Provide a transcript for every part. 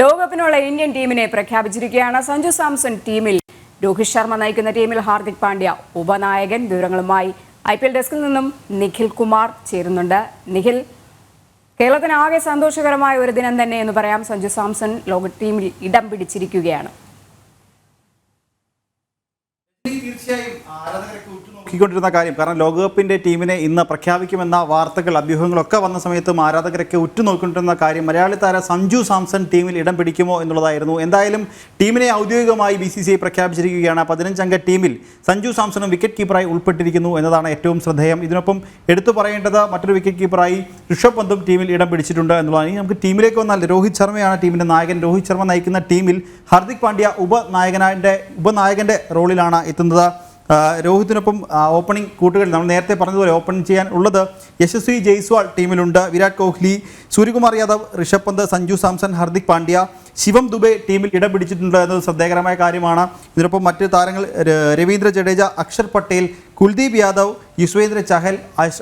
ലോകകപ്പിനുള്ള Indian ടീമിനെ പ്രഖ്യാപിച്ചിരിക്കുകയാണ് സഞ്ജു സാംസൺ ടീമിൽ. രോഹിത് ശർമ്മ നയിക്കുന്ന ടീമിൽ ഹാർദിക് പാണ്ഡ്യ ഉപനായകൻ വിവരങ്ങളുമായി. ഐ പി എൽ ഡെസ്കിൽ നിന്നും നിഖിൽ കുമാർ ചേരുന്നുണ്ട്. നിഖിൽ കേരളത്തിന് ആകെ സന്തോഷകരമായ ഒരു ദിനം തന്നെ എന്ന് പറയാം. സഞ്ജു സാംസൺ ലോക ടീമിൽ ഇടം പിടിച്ചിരിക്കുകയാണ് തീർച്ചയായും ആരാധകരൊക്കെ ഉറ്റുനോക്കിക്കൊണ്ടിരുന്ന കാര്യം. കാരണം ലോകകപ്പിന്റെ ടീമിനെ ഇന്ന് പ്രഖ്യാപിക്കുമെന്ന വാർത്തകൾ അഭ്യൂഹങ്ങളൊക്കെ വന്ന സമയത്തും ആരാധകരൊക്കെ ഉറ്റുനോക്കിക്കൊണ്ടിരുന്ന കാര്യം മലയാളി താര സഞ്ജു സാംസൺ ടീമിൽ ഇടം പിടിക്കുമോ എന്നുള്ളതായിരുന്നു. എന്തായാലും ടീമിനെ ഔദ്യോഗികമായി ബി സി സി ഐ പ്രഖ്യാപിച്ചിരിക്കുകയാണ്. പതിനഞ്ചംഗ ടീമിൽ സഞ്ജു സാംസണും വിക്കറ്റ് കീപ്പറായി ഉൾപ്പെട്ടിരിക്കുന്നു എന്നതാണ് ഏറ്റവും ശ്രദ്ധേയം. ഇതിനൊപ്പം എടുത്തു പറയേണ്ടത് മറ്റൊരു വിക്കറ്റ് കീപ്പറായി ഋഷഭ് പന്തും ടീമിൽ ഇടം പിടിച്ചിട്ടുണ്ട് എന്നുള്ളതാണ്. ഇനി നമുക്ക് ടീമിലേക്ക് വന്നാൽ രോഹിത് ശർമ്മയാണ് ടീമിന്റെ നായകൻ. രോഹിത് ശർമ്മ നയിക്കുന്ന ടീമിൽ ഹാർദിക് പാണ്ഡ്യ ഉപനായകനായ ഉപനായകന്റെ റോളിലാണ് എത്തുന്നത്. ആ, രോഹിത്തിനൊപ്പം ഓപ്പണിംഗ് കൂട്ടുകൾ നമ്മൾ നേരത്തെ പറഞ്ഞതുപോലെ ഓപ്പൺ ചെയ്യാൻ ഉള്ളത് യശസ്വി ജയ്സ്വാൾ ടീമിലുണ്ട്. വിരാട് കോഹ്ലി സൂര്യകുമാർ യാദവ് ഋഷഭ് പന്ത് സഞ്ജു സാംസൺ ഹർദിക് പാണ്ഡ്യ. ശിവം ദുബെ ടീമിൽ ഇടം പിടിച്ചിട്ടുണ്ട് എന്നത് ശ്രദ്ധേയകരമായ കാര്യമാണ്. ഇതിനൊപ്പം മറ്റ് താരങ്ങൾ രവീന്ദ്ര ജഡേജ അക്ഷർ പട്ടേൽ കുൽദീപ് യാദവ് യുസ്വേന്ദ്ര ചഹൽ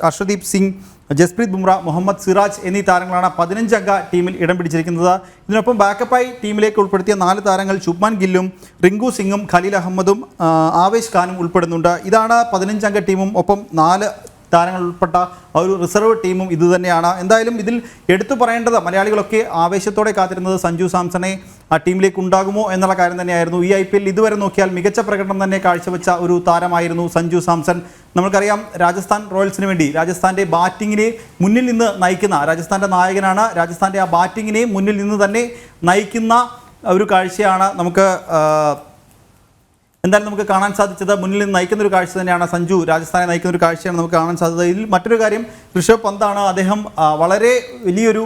അർഷദീപ് സിംഗ് ജസ്പ്രീത് ബുംറ മുഹമ്മദ് സിറാജ് എന്നീ താരങ്ങളാണ് പതിനഞ്ചംഗ ടീമിൽ ഇടം പിടിച്ചിരിക്കുന്നത്. ഇതിനൊപ്പം ബാക്കപ്പായി ടീമിലേക്ക് ഉൾപ്പെടുത്തിയ നാല് താരങ്ങൾ ശുഭ്മാൻ ഗില്ലും റിങ്കു സിംഗും ഖലീൽ അഹമ്മദും ആവേശ് ഖാനും ഉൾപ്പെടുന്നുണ്ട്. ഇതാണ് പതിനഞ്ചംഗ ടീമും ഒപ്പം നാല് താരങ്ങൾ ഉൾപ്പെട്ട ഒരു റിസർവ് ടീമും ഇതുതന്നെയാണ് എന്തായാലും ഇതിൽ എടുത്തു പറയേണ്ടത് മലയാളികളൊക്കെ ആവേശത്തോടെ കാത്തിരുന്നത് സഞ്ജു സാംസണെ ആ ടീമിലേക്ക് ഉണ്ടാകുമോ എന്നുള്ള കാര്യം തന്നെയായിരുന്നു. ഈ ഐ പി ഇതുവരെ നോക്കിയാൽ മികച്ച പ്രകടനം തന്നെ കാഴ്ചവെച്ച ഒരു താരമായിരുന്നു സഞ്ജു സാംസൺ. നമുക്കറിയാം രാജസ്ഥാൻ റോയൽസിന് വേണ്ടി രാജസ്ഥാന്റെ ബാറ്റിങ്ങിനെ മുന്നിൽ നിന്ന് നയിക്കുന്ന രാജസ്ഥാന്റെ നായകനാണ് രാജസ്ഥാന്റെ ആ ബാറ്റിങ്ങിനെ മുന്നിൽ നിന്ന് തന്നെ നയിക്കുന്ന ഒരു കാഴ്ചയാണ് നമുക്ക് എന്തായാലും നമുക്ക് കാണാൻ സാധിച്ചത് മുന്നിൽ നിന്ന് നയിക്കുന്ന ഒരു കാഴ്ച തന്നെയാണ് സഞ്ജു. രാജസ്ഥാനെ നയിക്കുന്ന ഒരു കാഴ്ചയാണ് നമുക്ക് കാണാൻ സാധിച്ചത്. ഇതിൽ മറ്റൊരു കാര്യം ഋഷഭ് പന്താണ് അദ്ദേഹം വളരെ വലിയൊരു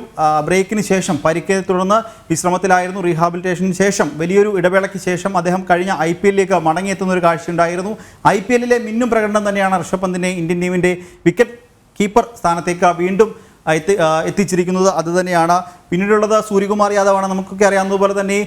ബ്രേക്കിന് ശേഷം പരിക്കെ തുടർന്ന് വിശ്രമത്തിലായിരുന്നു റീഹാബിലിറ്റേഷന് ശേഷം വലിയൊരു ഇടവേളയ്ക്ക് ശേഷം അദ്ദേഹം കഴിഞ്ഞ ഐ പി എല്ലിലേക്ക് മടങ്ങിയെത്തുന്ന ഒരു കാഴ്ചയുണ്ടായിരുന്നു ഐ പി എല്ലിലെ മിന്നും പ്രകടനം തന്നെയാണ് ഋഷഭ് പന്തിനെ ഇന്ത്യൻ ടീമിന്റെ വിക്കറ്റ് കീപ്പർ സ്ഥാനത്തേക്ക് വീണ്ടും എത്തി എത്തിച്ചിരിക്കുന്നത് അതുതന്നെയാണ് പിന്നീടുള്ളത് സൂര്യകുമാർ യാദവാണ്. നമുക്കൊക്കെ അറിയാവുന്നതുപോലെ തന്നെ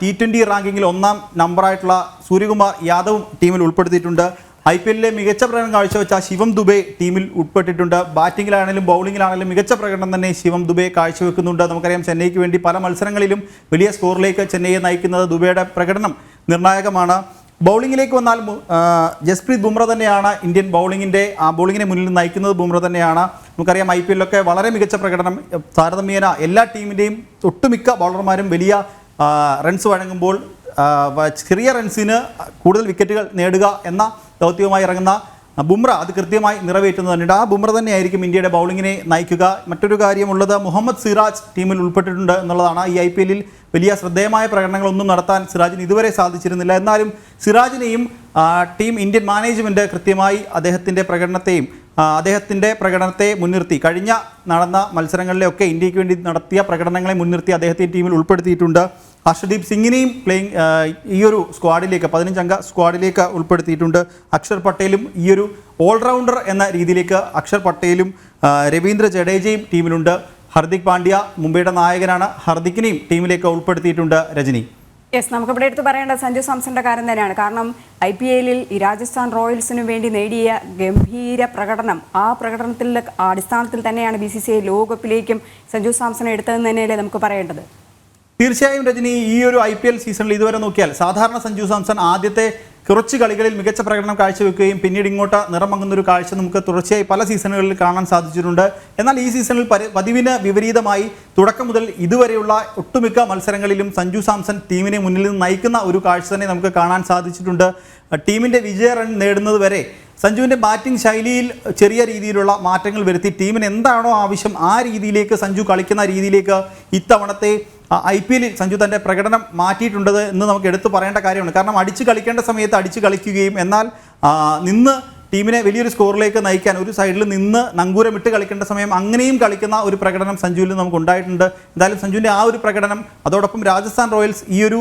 ടി ട്വന്റി റാങ്കിങ്ങിൽ ഒന്നാം നമ്പറായിട്ടുള്ള സൂര്യകുമാർ യാദവും ടീമിൽ ഉൾപ്പെടുത്തിയിട്ടുണ്ട്. ഐ പി എല്ലിലെ മികച്ച പ്രകടനം കാഴ്ചവെച്ച ശിവം ദുബെ ടീമിൽ ഉൾപ്പെട്ടിട്ടുണ്ട്. ബാറ്റിങ്ങിലാണെങ്കിലും ബൗളിങ്ങിലാണെങ്കിലും മികച്ച പ്രകടനം തന്നെ ശിവം ദുബെ കാഴ്ചവെക്കുന്നുണ്ട്. നമുക്കറിയാം ചെന്നൈക്ക് വേണ്ടി പല മത്സരങ്ങളിലും വലിയ സ്കോറിലേക്ക് ചെന്നൈയെ നയിക്കുന്നത് ദുബെയുടെ പ്രകടനം നിർണായകമാണ്. ബൗളിങ്ങിലേക്ക് വന്നാൽ ജസ്പ്രീത് ബുംറ തന്നെയാണ് ഇന്ത്യൻ ബൗളിങ്ങിന്റെ ആ ബൗളിങ്ങിനെ മുന്നിൽ നയിക്കുന്നത് ബുംറ തന്നെയാണ്. നമുക്കറിയാം ഐ പി എല്ലൊക്കെ വളരെ മികച്ച പ്രകടനം താരതമ്യേന എല്ലാ ടീമിന്റെയും ഒട്ടുമിക്ക ബൗളർമാരും വലിയ റൺസ് വഴങ്ങുമ്പോൾ ചെറിയ റൺസിന് കൂടുതൽ വിക്കറ്റുകൾ നേടുക എന്ന ദൗത്യവുമായി ഇറങ്ങുന്ന ബുംറ അത് കൃത്യമായി നിറവേറ്റുന്നത് തന്നെയുണ്ട് ആ ബുംറ തന്നെയായിരിക്കും ഇന്ത്യയുടെ ബൗളിങ്ങിനെ നയിക്കുക. മറ്റൊരു കാര്യമുള്ളത് മുഹമ്മദ് സിറാജ് ടീമിൽ ഉൾപ്പെട്ടിട്ടുണ്ട് എന്നുള്ളതാണ് ഈ ഐ പി എല്ലിൽ വലിയ ശ്രദ്ധേയമായ പ്രകടനങ്ങളൊന്നും നടത്താൻ സിറാജിന് ഇതുവരെ സാധിച്ചിരുന്നില്ല. എന്നാലും സിറാജിനെയും ടീം ഇന്ത്യൻ മാനേജ്മെന്റ് കൃത്യമായി അദ്ദേഹത്തിന്റെ പ്രകടനത്തെയും അദ്ദേഹത്തിന്റെ പ്രകടനത്തെ മുൻനിർത്തി. കഴിഞ്ഞ നടന്ന മത്സരങ്ങളിലൊക്കെ ഇന്ത്യയ്ക്ക് വേണ്ടി നടത്തിയ പ്രകടനങ്ങളെ മുൻനിർത്തി അദ്ദേഹത്തെ ടീമിൽ ഉൾപ്പെടുത്തിയിട്ടുണ്ട്. ഹർഷദീപ് സിംഗിനെയും പ്ലേയിങ് ഈയൊരു സ്ക്വാഡിലേക്ക് പതിനഞ്ചംഗ സ്ക്വാഡിലേക്ക് ഉൾപ്പെടുത്തിയിട്ടുണ്ട്. അക്ഷർ പട്ടേലും ഈയൊരു ഓൾറൗണ്ടർ എന്ന രീതിയിലേക്ക് അക്ഷർ പട്ടേലും രവീന്ദ്ര ജഡേജയും ടീമിലുണ്ട്. ഹർദിക് പാണ്ഡ്യ മുംബൈയുടെ നായകനാണ്. ഹർദിക്കിനെയും ടീമിലേക്ക് ഉൾപ്പെടുത്തിയിട്ടുണ്ട് രജനി. യെസ് നമുക്കിവിടെ എടുത്ത് പറയേണ്ട സഞ്ജു സാംസന്റെ കാര്യം തന്നെയാണ്. കാരണം ഐ പി എല്ലിൽ ഈ രാജസ്ഥാൻ റോയൽസിനു വേണ്ടി നേടിയ ഗംഭീര പ്രകടനം ആ പ്രകടനത്തിലെ അടിസ്ഥാനത്തിൽ തന്നെയാണ് ബി സി സി ഐ ലോകകപ്പിലേക്കും സഞ്ജു സാംസനെ എടുത്തതെന്ന് തന്നെയല്ലേ നമുക്ക് പറയേണ്ടത്? തീർച്ചയായും രജനി ഈ ഒരു ഐ പി എൽ സീസണിൽ ഇതുവരെ നോക്കിയാൽ സാധാരണ സഞ്ജു സാംസൺ ആദ്യത്തെ കുറച്ച് കളികളിൽ മികച്ച പ്രകടനം കാഴ്ചവെക്കുകയും പിന്നീട് ഇങ്ങോട്ട് നിറം മങ്ങുന്ന ഒരു കാഴ്ച നമുക്ക് തുടർച്ചയായി പല സീസണുകളിൽ കാണാൻ സാധിച്ചിട്ടുണ്ട്. എന്നാൽ ഈ സീസണിൽ പതിവിന് വിപരീതമായി തുടക്കം മുതൽ ഇതുവരെയുള്ള ഒട്ടുമിക്ക മത്സരങ്ങളിലും സഞ്ജു സാംസൺ ടീമിനെ മുന്നിൽ നിന്ന് നയിക്കുന്ന ഒരു കാഴ്ച തന്നെ നമുക്ക് കാണാൻ സാധിച്ചിട്ടുണ്ട്. ടീമിന്റെ വിജയ റൺ നേടുന്നത് വരെ സഞ്ജുവിന്റെ ബാറ്റിംഗ് ശൈലിയിൽ ചെറിയ രീതിയിലുള്ള മാറ്റങ്ങൾ വരുത്തി ടീമിന് എന്താണോ ആവശ്യം ആ രീതിയിലേക്ക് സഞ്ജു കളിക്കുന്ന രീതിയിലേക്ക് ഇത്തവണത്തെ ഐ പി എല്ലിൽ സഞ്ജു തന്റെ പ്രകടനം മാറ്റിയിട്ടുണ്ടത് എന്ന് നമുക്ക് എടുത്തു പറയേണ്ട കാര്യമാണ്. കാരണം അടിച്ച് കളിക്കേണ്ട സമയത്ത് അടിച്ച് കളിക്കുകയും എന്നാൽ നിന്ന് ടീമിനെ വലിയൊരു സ്കോറിലേക്ക് നയിക്കാൻ ഒരു സൈഡിൽ നിന്ന് നങ്കൂരം ഇട്ട് കളിക്കേണ്ട സമയം അങ്ങനെയും കളിക്കുന്ന ഒരു പ്രകടനം സഞ്ജുവിൽ നമുക്ക് ഉണ്ടായിട്ടുണ്ട്. എന്തായാലും സഞ്ജുവിന്റെ ആ ഒരു പ്രകടനം അതോടൊപ്പം രാജസ്ഥാൻ റോയൽസ് ഈ ഒരു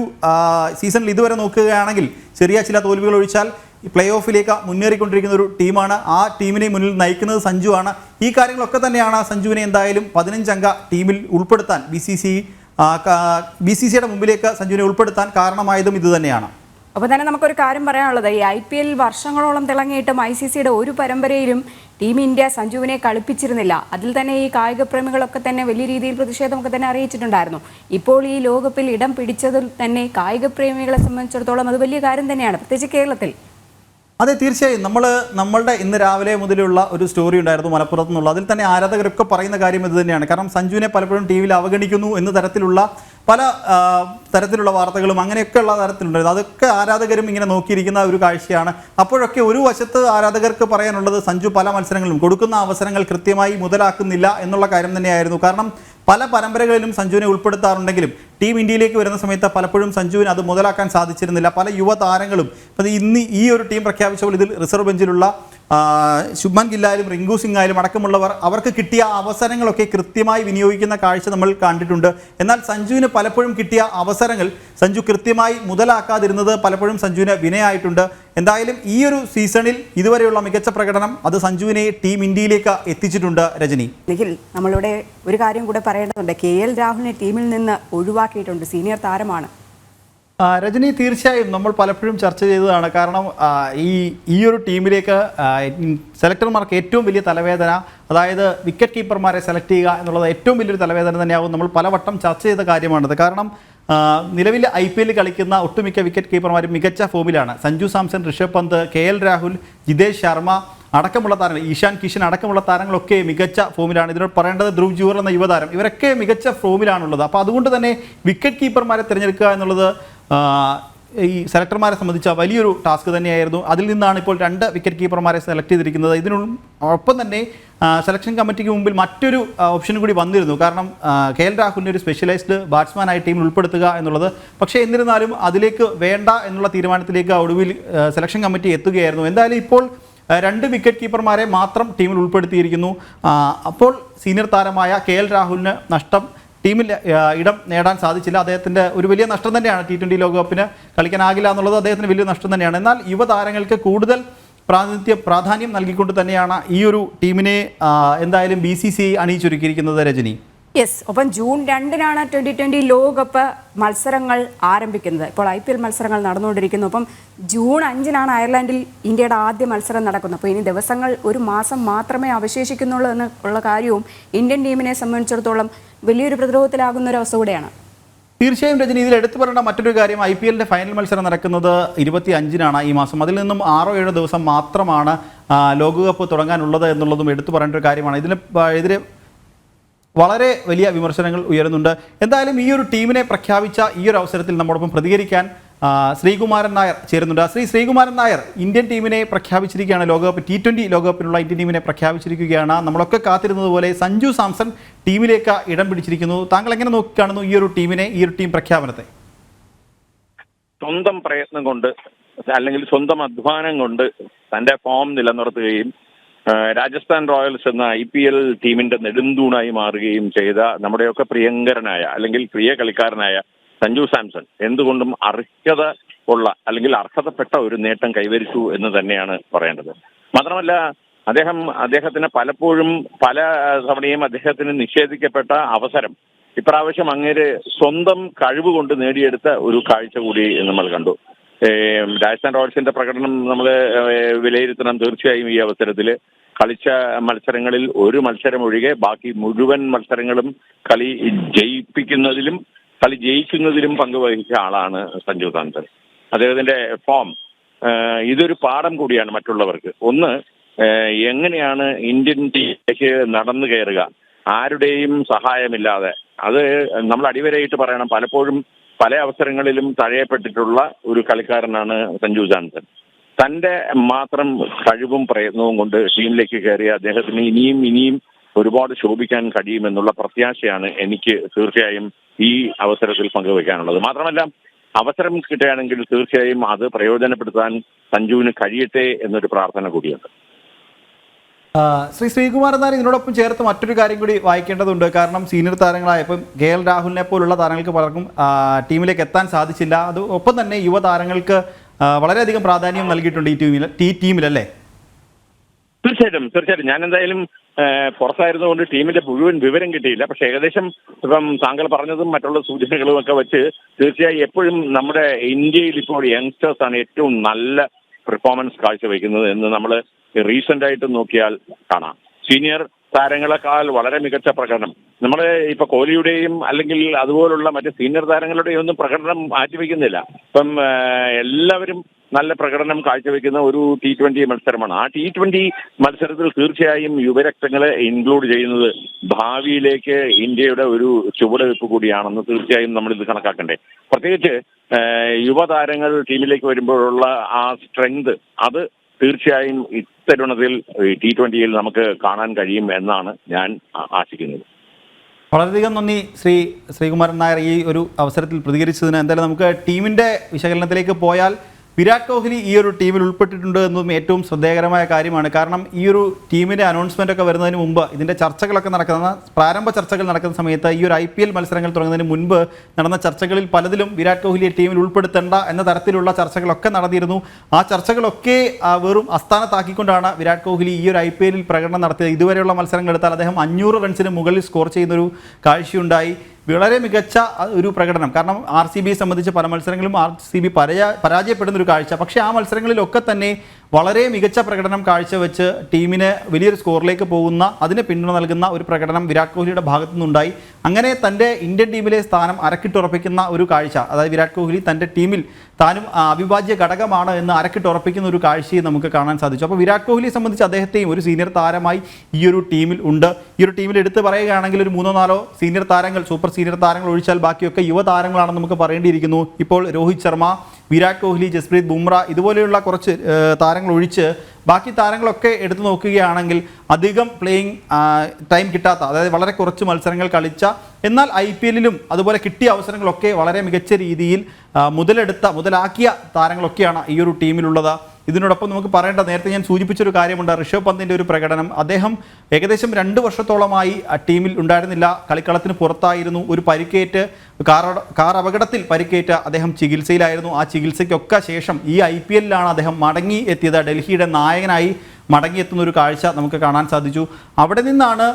സീസണിൽ ഇതുവരെ നോക്കുകയാണെങ്കിൽ ചെറിയ ചില തോൽവികൾ ഒഴിച്ചാൽ പ്ലേ ഓഫിലേക്ക് മുന്നേറിക്കൊണ്ടിരിക്കുന്ന ഒരു ടീമാണ്. ആ ടീമിനെ മുന്നിൽ നയിക്കുന്നത് സഞ്ജുവാണ്. ഈ കാര്യങ്ങളൊക്കെ തന്നെയാണ് സഞ്ജുവിനെ എന്തായാലും പതിനഞ്ചംഗ ടീമിൽ ഉൾപ്പെടുത്താൻ ബി ബി സി സിയുടെ മുമ്പിലേക്ക് സഞ്ജുവിനെ ഉൾപ്പെടുത്താൻ കാരണമായതും ഇതുതന്നെയാണ് അപ്പോൾ തന്നെ നമുക്കൊരു കാര്യം പറയാനുള്ളത്. ഈ ഐ പി എൽ വർഷങ്ങളോളം തിളങ്ങിയിട്ടും ഐ സി സിയുടെ ഒരു പരമ്പരയിലും ടീം ഇന്ത്യ സഞ്ജുവിനെ കളിപ്പിച്ചിരുന്നില്ല. അതിൽ തന്നെ ഈ കായിക പ്രേമികളൊക്കെ തന്നെ വലിയ രീതിയിൽ പ്രതിഷേധമൊക്കെ തന്നെ അറിയിച്ചിട്ടുണ്ടായിരുന്നു. ഇപ്പോൾ ഈ ലോകകപ്പിൽ ഇടം പിടിച്ചതിൽ തന്നെ കായിക പ്രേമികളെ സംബന്ധിച്ചിടത്തോളം അത് വലിയ കാര്യം തന്നെയാണ്. പ്രത്യേകിച്ച് കേരളത്തിൽ. അതെ തീർച്ചയായും. നമ്മൾ നമ്മളുടെ ഇന്ന് രാവിലെ മുതലുള്ള ഒരു സ്റ്റോറി ഉണ്ടായിരുന്നു മലപ്പുറത്ത് നിന്നുള്ള അതിൽ തന്നെ ആരാധകരൊക്കെ പറയുന്ന കാര്യം ഇത് തന്നെയാണ്. കാരണം സഞ്ജുവിനെ പലപ്പോഴും ടി വിയിൽ അവഗണിക്കുന്നു എന്ന തരത്തിലുള്ള പല തരത്തിലുള്ള വാർത്തകളും അങ്ങനെയൊക്കെയുള്ള തരത്തിലുണ്ടായിരുന്നു. അതൊക്കെ ആരാധകരും ഇങ്ങനെ നോക്കിയിരിക്കുന്ന ഒരു കാഴ്ചയാണ്. അപ്പോഴൊക്കെ ഒരു വശത്ത് ആരാധകർക്ക് പറയാനുള്ളത് സഞ്ജു പല മത്സരങ്ങളും കൊടുക്കുന്ന അവസരങ്ങൾ കൃത്യമായി മുതലാക്കുന്നില്ല എന്നുള്ള കാര്യം തന്നെയായിരുന്നു. കാരണം പല പരമ്പരകളിലും സഞ്ജുവിനെ ഉൾപ്പെടുത്താറുണ്ടെങ്കിലും ടീം ഇന്ത്യയിലേക്ക് വരുന്ന സമയത്ത് പലപ്പോഴും സഞ്ജുവിന് അത് മുതലാക്കാൻ സാധിച്ചിരുന്നില്ല. പല യുവതാരങ്ങളും ഇപ്പം ഇന്ന് ഈ ഒരു ടീം പ്രഖ്യാപിച്ചപ്പോൾ ഇതിൽ റിസർവ് ബെഞ്ചിലുള്ള ശുഭ്മൻ ഗില്ലായാലും റിങ്കു സിംഗ് ആയാലും അടക്കമുള്ളവർ അവർക്ക് കിട്ടിയ അവസരങ്ങളൊക്കെ കൃത്യമായി വിനിയോഗിക്കുന്ന കാഴ്ച നമ്മൾ കണ്ടിട്ടുണ്ട്. എന്നാൽ സഞ്ജുവിന് പലപ്പോഴും കിട്ടിയ അവസരങ്ങൾ സഞ്ജു കൃത്യമായി മുതലാക്കാതിരുന്നത് പലപ്പോഴും സഞ്ജുവിന് വിനയായിട്ടുണ്ട്. എന്തായാലും ഈ ഒരു സീസണിൽ ഇതുവരെയുള്ള മികച്ച പ്രകടനം അത് സഞ്ജുവിനെ ടീം ഇന്ത്യയിലേക്ക് എത്തിച്ചിട്ടുണ്ട് രജനി. നിഖിൽ നമ്മളിവിടെ ഒരു കാര്യം കൂടെ പറയേണ്ടതുണ്ട്. കെ എൽ രാഹുലിനെ ടീമിൽ നിന്ന് ഒഴിവാക്കിയിട്ടുണ്ട്. സീനിയർ താരമാണ്. രജനി തീർച്ചയായും നമ്മൾ പലപ്പോഴും ചർച്ച ചെയ്തതാണ്. കാരണം ഈ ഈ ഒരു ടീമിലേക്ക് സെലക്ടർമാർക്ക് ഏറ്റവും വലിയ തലവേദന അതായത് വിക്കറ്റ് കീപ്പർമാരെ സെലക്ട് ചെയ്യുക എന്നുള്ളത് ഏറ്റവും വലിയൊരു തലവേദന തന്നെയാകും നമ്മൾ പലവട്ടം ചർച്ച ചെയ്ത കാര്യമാണത്. കാരണം നിലവിൽ ഐ പി എല്ലിൽ കളിക്കുന്ന ഒട്ടുമിക്ക വിക്കറ്റ് കീപ്പർമാരും മികച്ച ഫോമിലാണ് Sanju Samson Rishabh Pant K L Rahul Jitesh Sharma അടക്കമുള്ള താരങ്ങൾ ഈശാൻ കിഷൻ അടക്കമുള്ള താരങ്ങളൊക്കെ മികച്ച ഫോമിലാണ് ഇതിനോട് പറയേണ്ടത് ധ്രുവ് ജൂർ എന്ന യുവതാരം. ഇവരൊക്കെ മികച്ച ഫോമിലാണുള്ളത് അപ്പോൾ അതുകൊണ്ട് തന്നെ വിക്കറ്റ് കീപ്പർമാരെ തിരഞ്ഞെടുക്കുക എന്നുള്ളത് ഈ സെലക്ടർമാരെ സംബന്ധിച്ച വലിയൊരു ടാസ്ക് തന്നെയായിരുന്നു. അതിൽ നിന്നാണ് ഇപ്പോൾ രണ്ട് വിക്കറ്റ് കീപ്പർമാരെ സെലക്ട് ചെയ്തിരിക്കുന്നത്. ഇതിനൊപ്പം തന്നെ സെലക്ഷൻ കമ്മിറ്റിക്ക് മുമ്പിൽ മറ്റൊരു ഓപ്ഷനും കൂടി വന്നിരുന്നു. കാരണം കെ എൽ രാഹുലിനെ ഒരു സ്പെഷ്യലൈസ്ഡ് ബാറ്റ്സ്മാനായി ടീമിൽ ഉൾപ്പെടുത്തുക എന്നുള്ളത്. പക്ഷേ എന്നിരുന്നാലും അതിലേക്ക് വേണ്ട എന്നുള്ള തീരുമാനത്തിലേക്ക് ഒടുവിൽ സെലക്ഷൻ കമ്മിറ്റി എത്തുകയായിരുന്നു. എന്തായാലും ഇപ്പോൾ രണ്ട് വിക്കറ്റ് കീപ്പർമാരെ മാത്രം ടീമിൽ ഉൾപ്പെടുത്തിയിരിക്കുന്നു. അപ്പോൾ സീനിയർ താരമായ കെ എൽ രാഹുലിന് നഷ്ടം ടീമിൽ ഇടം നേടാൻ സാധിച്ചില്ല. അദ്ദേഹത്തിന്റെ ഒരു വലിയ നഷ്ടം തന്നെയാണ് ടി ട്വന്റി ലോകകപ്പിന് കളിക്കാനാകില്ല എന്നുള്ളത് അദ്ദേഹത്തിന് വലിയ നഷ്ടം തന്നെയാണ്. എന്നാൽ യുവതാരങ്ങൾക്ക് കൂടുതൽ പ്രാതിനിധ്യ പ്രാധാന്യം നൽകിക്കൊണ്ട് തന്നെയാണ് ഈ ഒരു ടീമിനെ എന്തായാലും ബി സി സി അണിയിച്ചൊരുക്കിയിരിക്കുന്നത് രജനി. യെസ് ഒപ്പം ജൂൺ രണ്ടിനാണ് ട്വന്റി ട്വന്റി ലോകകപ്പ് മത്സരങ്ങൾ ആരംഭിക്കുന്നത്. ഇപ്പോൾ ഐ പി എൽ മത്സരങ്ങൾ നടന്നുകൊണ്ടിരിക്കുന്നു. അപ്പം ജൂൺ അഞ്ചിനാണ് അയർലൻഡിൽ ഇന്ത്യയുടെ ആദ്യ മത്സരം നടക്കുന്നത്. അപ്പോൾ ഇനി ദിവസങ്ങൾ ഒരു മാസം മാത്രമേ അവശേഷിക്കുന്നുള്ളൂ എന്ന് ഉള്ള കാര്യവും ഇന്ത്യൻ ടീമിനെ സംബന്ധിച്ചിടത്തോളം വലിയൊരു പ്രതിരോധത്തിലാകുന്ന ഒരു അവസ്ഥ കൂടെയാണ്. തീർച്ചയായും രജനി ഇതിൽ എടുത്തു പറയേണ്ട മറ്റൊരു കാര്യം ഐ പി എല്ലിന്റെ ഫൈനൽ മത്സരം നടക്കുന്നത് ഇരുപത്തി അഞ്ചിനാണ് ഈ മാസം. അതിൽ നിന്നും ആറോ ഏഴോ ദിവസം മാത്രമാണ് ലോകകപ്പ് തുടങ്ങാനുള്ളത് എന്നുള്ളതും എടുത്തു പറയേണ്ട ഒരു കാര്യമാണ്. ഇതിന് എതിരെ വളരെ വലിയ വിമർശനങ്ങൾ ഉയരുന്നുണ്ട്. എന്തായാലും ഈ ഒരു ടീമിനെ പ്രഖ്യാപിച്ച ഈ ഒരു അവസരത്തിൽ നമ്മോടൊപ്പം പ്രതികരിക്കാൻ ശ്രീകുമാരൻ നായർ ചേരുന്നുണ്ട്. ശ്രീ ശ്രീകുമാരൻ നായർ ഇന്ത്യൻ ടീമിനെ പ്രഖ്യാപിച്ചിരിക്കുകയാണ് ലോകകപ്പ് ടി ട്വന്റി ലോകകപ്പിനുള്ള ഇന്ത്യൻ ടീമിനെ പ്രഖ്യാപിച്ചിരിക്കുകയാണ്. നമ്മളൊക്കെ കാത്തിരുന്നത് പോലെ സഞ്ജു സാംസൺ ടീമിലേക്ക് ഇടം പിടിച്ചിരിക്കുന്നു. താങ്കൾ എങ്ങനെ നോക്കിക്കാണുന്നു ഈ ഒരു ടീമിനെ ഈ ഒരു ടീം പ്രഖ്യാപനത്തെ? സ്വന്തം പ്രയത്നം കൊണ്ട് അല്ലെങ്കിൽ സ്വന്തം അധ്വാനം കൊണ്ട് തന്റെ ഫോം നിലനിർത്തുകയും രാജസ്ഥാൻ റോയൽസ് എന്ന ഐ പി എൽ ടീമിന്റെ നെടുന്തൂണായി മാറുകയും ചെയ്ത നമ്മുടെയൊക്കെ പ്രിയങ്കരനായ അല്ലെങ്കിൽ പ്രിയ കളിക്കാരനായ സഞ്ജു സാംസൺ എന്തുകൊണ്ടും അർഹത ഉള്ള അല്ലെങ്കിൽ അർഹതപ്പെട്ട ഒരു നേട്ടം കൈവരിച്ചു എന്ന് തന്നെയാണ് പറയേണ്ടത്. മാത്രമല്ല അദ്ദേഹം അദ്ദേഹത്തിന് പലപ്പോഴും പല തവണയും അദ്ദേഹത്തിന് നിഷേധിക്കപ്പെട്ട അവസരം ഇപ്രാവശ്യം അങ്ങേര് സ്വന്തം കഴിവ് കൊണ്ട് നേടിയെടുത്ത ഒരു കാഴ്ച കൂടി നമ്മൾ കണ്ടു. രാജസ്ഥാൻ റോയൽസിന്റെ പ്രകടനം നമ്മൾ വിലയിരുത്തണം തീർച്ചയായും ഈ അവസരത്തിൽ. കളിച്ച മത്സരങ്ങളിൽ ഒരു മത്സരം ഒഴികെ ബാക്കി മുഴുവൻ മത്സരങ്ങളും കളി ജയിപ്പിക്കുന്നതിലും കളി ജയിക്കുന്നതിലും പങ്കുവഹിച്ച ആളാണ് സഞ്ജു സാംസൺ. അദ്ദേഹത്തിന്റെ ഫോം ഇതൊരു പാഠം കൂടിയാണ് മറ്റുള്ളവർക്ക്. ഒന്ന് എങ്ങനെയാണ് ഇന്ത്യൻ ടീമിലേക്ക് നടന്നു കയറുക? ആരുടെയും സഹായമില്ലാതെ. അത് നമ്മൾ അടിവരയിട്ട് പറയണം. പലപ്പോഴും പല അവസരങ്ങളിലും തഴയപ്പെട്ടിട്ടുള്ള ഒരു കളിക്കാരനാണ് സഞ്ജു സാംസൺ. തന്റെ മാത്രം കഴിവും പ്രയത്നവും കൊണ്ട് ടീമിലേക്ക് കയറി അദ്ദേഹത്തിന് ഇനിയും ഇനിയും ഒരുപാട് ശോഭിക്കാൻ കഴിയുമെന്നുള്ള പ്രത്യാശയാണ് എനിക്ക് തീർച്ചയായും ഈ അവസരത്തിൽ പങ്കുവയ്ക്കാനുള്ളത്. മാത്രമല്ല അവസരം കിട്ടുകയാണെങ്കിൽ തീർച്ചയായും അത് പ്രയോജനപ്പെടുത്താൻ സഞ്ജുവിന് കഴിയട്ടെ എന്നൊരു പ്രാർത്ഥന കൂടിയുണ്ട്. ശ്രീ ശ്രീകുമാർ എന്നാലും ഇതിനോടൊപ്പം ചേർത്ത് മറ്റൊരു കാര്യം കൂടി വായിക്കേണ്ടതുണ്ട്. കാരണം സീനിയർ താരങ്ങളായ ഇപ്പം കെ എൽ രാഹുലിനെ പോലുള്ള താരങ്ങൾക്ക് പലർക്കും ടീമിലേക്ക് എത്താൻ സാധിച്ചില്ല. അത് ഒപ്പം തന്നെ യുവതാരങ്ങൾക്ക് വളരെയധികം പ്രാധാന്യം നൽകിയിട്ടുണ്ട് ഈ ടീമിൽ ടീമിലല്ലേ? തീർച്ചയായിട്ടും തീർച്ചയായിട്ടും. ഞാൻ എന്തായാലും പുറത്തായിരുന്നുകൊണ്ട് ടീമിന്റെ മുഴുവൻ വിവരം കിട്ടിയില്ല. പക്ഷെ ഏകദേശം ഇപ്പം താങ്കൾ പറഞ്ഞതും മറ്റുള്ള സൂചനകളും ഒക്കെ വെച്ച് തീർച്ചയായും എപ്പോഴും നമ്മുടെ ഇന്ത്യയിൽ ഇപ്പോൾ യങ്സ്റ്റേഴ്സ് ആണ് ഏറ്റവും നല്ല പെർഫോമൻസ് കാഴ്ചവെക്കുന്നത് എന്ന് നമ്മൾ റീസെന്റ് ആയിട്ട് നോക്കിയാൽ കാണാം. സീനിയർ താരങ്ങളെക്കാൾ വളരെ മികച്ച പ്രകടനം. നമ്മൾ ഇപ്പൊ കോഹ്ലിയുടെയും അല്ലെങ്കിൽ അതുപോലുള്ള മറ്റ് സീനിയർ താരങ്ങളുടെയും ഒന്നും പ്രകടനം മാറ്റിവെക്കുന്നില്ല ഇപ്പം എല്ലാവരും നല്ല പ്രകടനം കാഴ്ചവെക്കുന്ന ഒരു ടി ട്വന്റി മത്സരമാണ്. ആ ടി ട്വന്റി മത്സരത്തിൽ തീർച്ചയായും യുവരക്തങ്ങളെ ഇൻക്ലൂഡ് ചെയ്യുന്നത് ഭാവിയിലേക്ക് ഇന്ത്യയുടെ ഒരു ചുവടുവെപ്പ് കൂടിയാണെന്ന് തീർച്ചയായും നമ്മൾ ഇത് കണക്കാക്കണ്ടേ. പ്രത്യേകിച്ച് യുവതാരങ്ങൾ ടീമിലേക്ക് വരുമ്പോഴുള്ള ആ സ്ട്രെങ്ത് അത് തീർച്ചയായും ഇത്തരുണത്തിൽ ടി ട്വന്റിയിൽ നമുക്ക് കാണാൻ കഴിയും എന്നാണ് ഞാൻ ആശിക്കുന്നത്. വളരെയധികം നന്ദി ശ്രീ ശ്രീകുമാരൻ നായർ ഈ ഒരു അവസരത്തിൽ പ്രതികരിച്ചതിന്. എന്തായാലും നമുക്ക് ടീമിന്റെ വിശകലനത്തിലേക്ക് പോയാൽ വിരാട് കോഹ്ലി ഈ ഒരു ടീമിൽ ഉൾപ്പെട്ടിട്ടുണ്ട് എന്നതും ഏറ്റവും ശ്രദ്ധേയകരമായ കാര്യമാണ്. കാരണം ഈ ഒരു ടീമിന്റെ അനൗൺസ്മെന്റ് ഒക്കെ വരുന്നതിന് മുമ്പ് ഇതിന്റെ ചർച്ചകളൊക്കെ നടക്കുന്ന പ്രാരംഭ ചർച്ചകൾ നടക്കുന്ന സമയത്ത് ഈ ഒരു ഐ മത്സരങ്ങൾ തുടങ്ങുന്നതിന് മുൻപ് നടന്ന ചർച്ചകളിൽ പലതിലും വിരാട് കോഹ്ലിയെ ടീമിൽ ഉൾപ്പെടുത്തേണ്ട എന്ന തരത്തിലുള്ള ചർച്ചകളൊക്കെ നടന്നിരുന്നു. ആ ചർച്ചകളൊക്കെ വെറും അസ്ഥാനത്താക്കിക്കൊണ്ടാണ് വിരാട് കോഹ്ലി ഈ ഒരു ഐ പി എല്ലിൽ പ്രകടനം നടത്തിയത്. ഇതുവരെയുള്ള മത്സരങ്ങൾ എടുത്താൽ അദ്ദേഹം അഞ്ഞൂറ് റൺസിന് മുകളിൽ സ്കോർ ചെയ്യുന്നൊരു കാഴ്ചയുണ്ടായി. വളരെ മികച്ച ഒരു പ്രകടനം. കാരണം ആർ സി ബിയെ സംബന്ധിച്ച് പല മത്സരങ്ങളും ആർ സി ബി പരാജയ പരാജയപ്പെടുന്ന ഒരു കാഴ്ച. പക്ഷേ ആ മത്സരങ്ങളിലൊക്കെ തന്നെ വളരെ മികച്ച പ്രകടനം കാഴ്ചവെച്ച് ടീമിന് വലിയൊരു സ്കോറിലേക്ക് പോകുന്ന അതിന് പിന്തുണ നൽകുന്ന ഒരു പ്രകടനം വിരാട് കോഹ്ലിയുടെ ഭാഗത്തു നിന്നുണ്ടായി. അങ്ങനെ തന്റെ ഇന്ത്യൻ ടീമിലെ സ്ഥാനം അരക്കിട്ടുറപ്പിക്കുന്ന ഒരു കാഴ്ച. അതായത് വിരാട് കോഹ്ലി തന്റെ ടീമിൽ താനും അവിഭാജ്യ ഘടകമാണ് എന്ന് അരക്കിട്ട് ഉറപ്പിക്കുന്ന ഒരു കാഴ്ചയും നമുക്ക് കാണാൻ സാധിച്ചു. അപ്പോൾ വിരാട് കോഹ്ലിയെ സംബന്ധിച്ച് അദ്ദേഹത്തെയും ഒരു സീനിയർ താരമായി ഈ ഒരു ടീമിൽ ഉണ്ട്. ഈ ഒരു ടീമിൽ എടുത്ത് പറയുകയാണെങ്കിൽ ഒരു മൂന്നോ നാലോ സീനിയർ താരങ്ങൾ സൂപ്പർ സീനിയർ താരങ്ങൾ ഒഴിച്ചാൽ ബാക്കിയൊക്കെ യുവതാരങ്ങളാണെന്ന് നമുക്ക് പറയേണ്ടിയിരിക്കുന്നു. ഇപ്പോൾ രോഹിത് ശർമ്മ വിരാട് കോഹ്ലി ജസ്പ്രീത് ബുംറ ഇതുപോലെയുള്ള കുറച്ച് താരങ്ങൾ ഒഴിച്ച് ബാക്കി താരങ്ങളൊക്കെ എടുത്തു നോക്കുകയാണെങ്കിൽ അധികം പ്ലേയിങ് ടൈം കിട്ടാത്ത അതായത് വളരെ കുറച്ച് മത്സരങ്ങൾ കളിച്ച എന്നാൽ ഐ പി എല്ലിലും അതുപോലെ കിട്ടിയ അവസരങ്ങളൊക്കെ വളരെ മികച്ച രീതിയിൽ മുതലെടുത്ത മുതലാക്കിയ താരങ്ങളൊക്കെയാണ് ഈ ഒരു ടീമിലുള്ളത്. ഇതിനോടൊപ്പം നമുക്ക് പറയേണ്ട നേരത്തെ ഞാൻ സൂചിപ്പിച്ചൊരു കാര്യമുണ്ട്. ഋഷഭ് പന്തിന്റെ ഒരു പ്രകടനം. അദ്ദേഹം ഏകദേശം രണ്ട് വർഷത്തോളമായി ടീമിൽ ഉണ്ടായിരുന്നില്ല. കളിക്കളത്തിന് പുറത്തായിരുന്നു. ഒരു പരിക്കേറ്റ് കാർ കാർ അപകടത്തിൽ പരിക്കേറ്റ അദ്ദേഹം ചികിത്സയിലായിരുന്നു. ആ ചികിത്സയ്ക്കൊക്കെ ശേഷം ഈ ഐ പി എല്ലിലാണ് അദ്ദേഹം മടങ്ങി എത്തിയത്. ഡൽഹിയുടെ നായകനായി മടങ്ങിയെത്തുന്ന ഒരു കാഴ്ച നമുക്ക് കാണാൻ സാധിച്ചു. അവിടെ നിന്നാണ്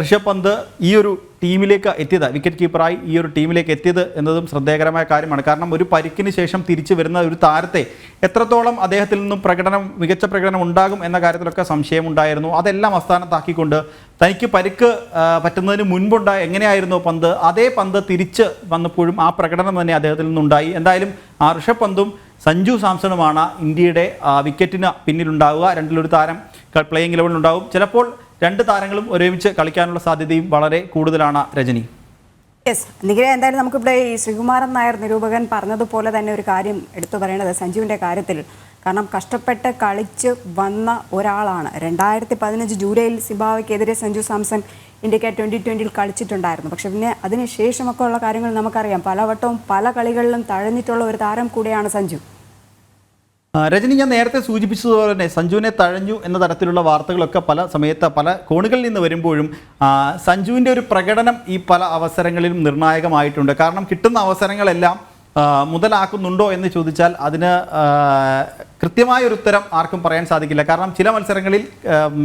ഋഷഭ് പന്ത് ഈ ഒരു ടീമിലേക്ക് എത്തിയത് വിക്കറ്റ് കീപ്പറായി ഈ ഒരു ടീമിലേക്ക് എത്തിയത് എന്നതും ശ്രദ്ധേയകരമായ കാര്യമാണ്. കാരണം ഒരു പരിക്കിന് ശേഷം തിരിച്ചു വരുന്ന ഒരു താരത്തെ എത്രത്തോളം അദ്ദേഹത്തിൽ നിന്നും പ്രകടനം മികച്ച പ്രകടനം ഉണ്ടാകും എന്ന കാര്യത്തിലൊക്കെ സംശയമുണ്ടായിരുന്നു. അതെല്ലാം അസ്ഥാനത്താക്കിക്കൊണ്ട് തനിക്ക് പരിക്ക് പറ്റുന്നതിന് മുൻപുണ്ടായ എങ്ങനെയായിരുന്നു പന്ത്? അതേ പന്ത് തിരിച്ച് വന്നപ്പോഴും ആ പ്രകടനം തന്നെ അദ്ദേഹത്തിൽ നിന്നുണ്ടായി. എന്തായാലും ആ ഋഷഭ് പന്തും സഞ്ജു സാംസണുമാണ് ഇന്ത്യയുടെ വിക്കറ്റിന് പിന്നിലുണ്ടാവുക. രണ്ടിലൊരു താരം പ്ലേയിങ് ലെവലിലുണ്ടാവും ചിലപ്പോൾ രണ്ട് താരങ്ങളും ഒരുമിച്ച് കളിക്കാനുള്ള സാധ്യതയും വളരെ കൂടുതലാണ് രജനി. യെസ് നിഖില എന്തായാലും നമുക്കിവിടെ ഈ ശ്രീകുമാരൻ നായർ നിരൂപകൻ പറഞ്ഞതുപോലെ തന്നെ ഒരു കാര്യം എടുത്തു പറയേണ്ടത് സഞ്ജുവിന്റെ കാര്യത്തിൽ. കാരണം കഷ്ടപ്പെട്ട് കളിച്ച് വന്ന ഒരാളാണ്. രണ്ടായിരത്തി പതിനഞ്ച് ജൂലൈയിൽ സിംബാവയ്ക്കെതിരെ സഞ്ജു സാംസൺ ഇന്ത്യയ്ക്ക് ട്വന്റി ട്വന്റിയിൽ കളിച്ചിട്ടുണ്ടായിരുന്നു. പക്ഷെ പിന്നെ അതിന് ശേഷമൊക്കെ ഉള്ള കാര്യങ്ങൾ നമുക്കറിയാം. പലവട്ടവും പല കളികളിലും തഴഞ്ഞിട്ടുള്ള ഒരു താരം കൂടിയാണ് സഞ്ജു. രജനി ഞാൻ നേരത്തെ സൂചിപ്പിച്ചതുപോലെ തന്നെ സഞ്ജുവിനെ തഴഞ്ഞു എന്ന തരത്തിലുള്ള വാർത്തകളൊക്കെ പല സമയത്ത് പല കോണുകളിൽ നിന്ന് വരുമ്പോഴും സഞ്ജുവിന്റെ ഒരു പ്രകടനം ഈ പല അവസരങ്ങളിലും നിർണായകമായിട്ടുണ്ട്. കാരണം കിട്ടുന്ന അവസരങ്ങളെല്ലാം മുതലാക്കുന്നുണ്ടോ എന്ന് ചോദിച്ചാൽ അതിന് കൃത്യമായ ഒരു ഉത്തരം ആർക്കും പറയാൻ സാധിക്കില്ല. കാരണം ചില മത്സരങ്ങളിൽ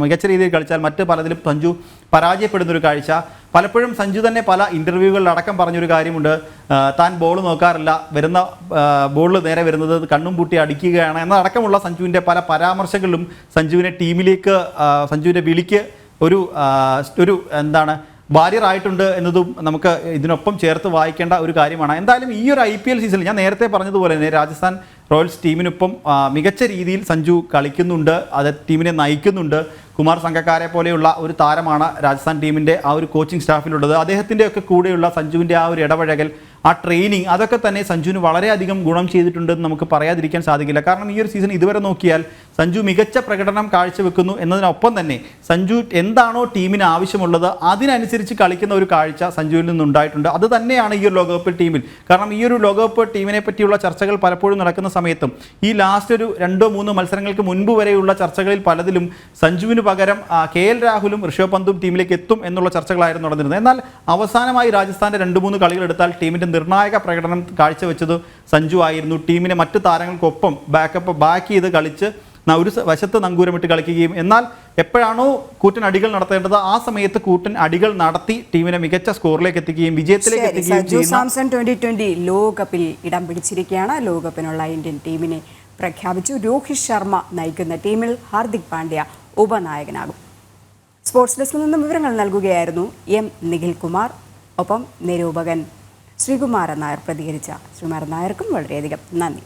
മികച്ച രീതിയിൽ കളിച്ചാൽ മറ്റ് പലതിലും സഞ്ജു പരാജയപ്പെടുന്ന ഒരു കാഴ്ച പലപ്പോഴും സഞ്ജു തന്നെ പല ഇന്റർവ്യൂകളിൽ അടക്കം പറഞ്ഞൊരു കാര്യമുണ്ട്. താൻ ബോൾ നോക്കാറില്ല. വരുന്ന ബോളിൽ നേരെ വരുന്നത് കണ്ണും പൂട്ടി അടിക്കുകയാണ് എന്നതടക്കമുള്ള സഞ്ജുവിന്റെ പല പരാമർശങ്ങളിലും സഞ്ജുവിനെ ടീമിലേക്ക് സഞ്ജുവിന്റെ വിളിക്ക് ഒരു ഒരു എന്താണ് ബാരിയറായിട്ടുണ്ട് എന്നതും നമുക്ക് ഇതിനൊപ്പം ചേർത്ത് വായിക്കേണ്ട ഒരു കാര്യമാണ്. എന്തായാലും ഈ ഒരു ഐ സീസണിൽ ഞാൻ നേരത്തെ പറഞ്ഞതുപോലെ തന്നെ രാജസ്ഥാൻ റോയൽസ് ടീമിനൊപ്പം മികച്ച രീതിയിൽ സഞ്ജു കളിക്കുന്നുണ്ട് അത് ടീമിനെ നയിക്കുന്നുണ്ട്. കുമാർ സംഘക്കാരെ പോലെയുള്ള ഒരു താരമാണ് രാജസ്ഥാൻ ടീമിന്റെ ആ ഒരു കോച്ചിങ് സ്റ്റാഫിലുള്ളത് അദ്ദേഹത്തിന്റെയൊക്കെ കൂടെയുള്ള സഞ്ജുവിന്റെ ആ ഒരു ഇടപഴകൽ ആ ട്രെയിനിങ് അതൊക്കെ തന്നെ സഞ്ജുവിന് വളരെയധികം ഗുണം ചെയ്തിട്ടുണ്ടെന്ന് നമുക്ക് പറയാതിരിക്കാൻ സാധിക്കില്ല. കാരണം ഈ ഒരു സീസൺ ഇതുവരെ നോക്കിയാൽ സഞ്ജു മികച്ച പ്രകടനം കാഴ്ചവെക്കുന്നു എന്നതിനൊപ്പം തന്നെ സഞ്ജു എന്താണോ ടീമിന് ആവശ്യമുള്ളത് അതിനനുസരിച്ച് കളിക്കുന്ന ഒരു കാഴ്ച സഞ്ജുവിൽ നിന്നുണ്ടായിട്ടുണ്ട്. അത് തന്നെയാണ് ഈ ഒരു ലോകകപ്പ് ടീമിൽ കാരണം ഈ ഒരു ലോകകപ്പ് ടീമിനെ പറ്റിയുള്ള ചർച്ചകൾ പലപ്പോഴും നടക്കുന്ന സമയത്തും ഈ ലാസ്റ്റ് ഒരു രണ്ടോ മൂന്നോ മത്സരങ്ങൾക്ക് മുൻപ് വരെയുള്ള ചർച്ചകളിൽ പലതിലും സഞ്ജുവിന് പകരം കെ എൽ രാഹുലും ഋഷഭ് പന്തും ടീമിലേക്ക് എത്തും എന്നുള്ള ചർച്ചകളായിരുന്നു നടന്നിരുന്നത്. എന്നാൽ അവസാനമായി രാജസ്ഥാന്റെ രണ്ട് മൂന്ന് കളികൾ എടുത്താൽ ടീമിന്റെ നിർണായക പ്രകടനം കാഴ്ചവെച്ചത് സഞ്ജു ആയിരുന്നു. ടീമിനെ മറ്റ് താരങ്ങൾക്കൊപ്പം ബാക്കപ്പ് ബാക്ക് ചെയ്ത് കളിച്ച് ഒരു വശത്ത് നങ്കൂരമിട്ട് കളിക്കുകയും. എന്നാൽ എപ്പോഴാണോ കൂറ്റൻ അടികൾ നടത്തേണ്ടത് ആ സമയത്ത് കൂറ്റൻ അടികൾ നടത്തി ടീമിനെ മികച്ച സ്കോറിലേക്ക് എത്തിക്കുകയും വിജയത്തിലേക്ക് എത്തിക്കുകയും സാംസൺ ട്വന്റി ട്വന്റി ലോകകപ്പിൽ ഇടം പിടിച്ചിരിക്കുകയാണ്. ലോകകപ്പിനുള്ള ഇന്ത്യൻ ടീമിനെ പ്രഖ്യാപിച്ചു. രോഹിത് ശർമ്മ നയിക്കുന്ന ടീമിൽ ഹാർദിക് പാണ്ഡ്യ ഉപനായകനാകും. സ്പോർട്സ് ഡെസ്കിൽ നിന്നും വിവരങ്ങൾ നൽകുകയായിരുന്നു എം നിഖിൽ കുമാർ ഒപ്പം നിരൂപകൻ ശ്രീകുമാരൻ നായർ പ്രതികരിച്ച ശ്രീകുമാരൻ നായർക്കും വളരെയധികം നന്ദി.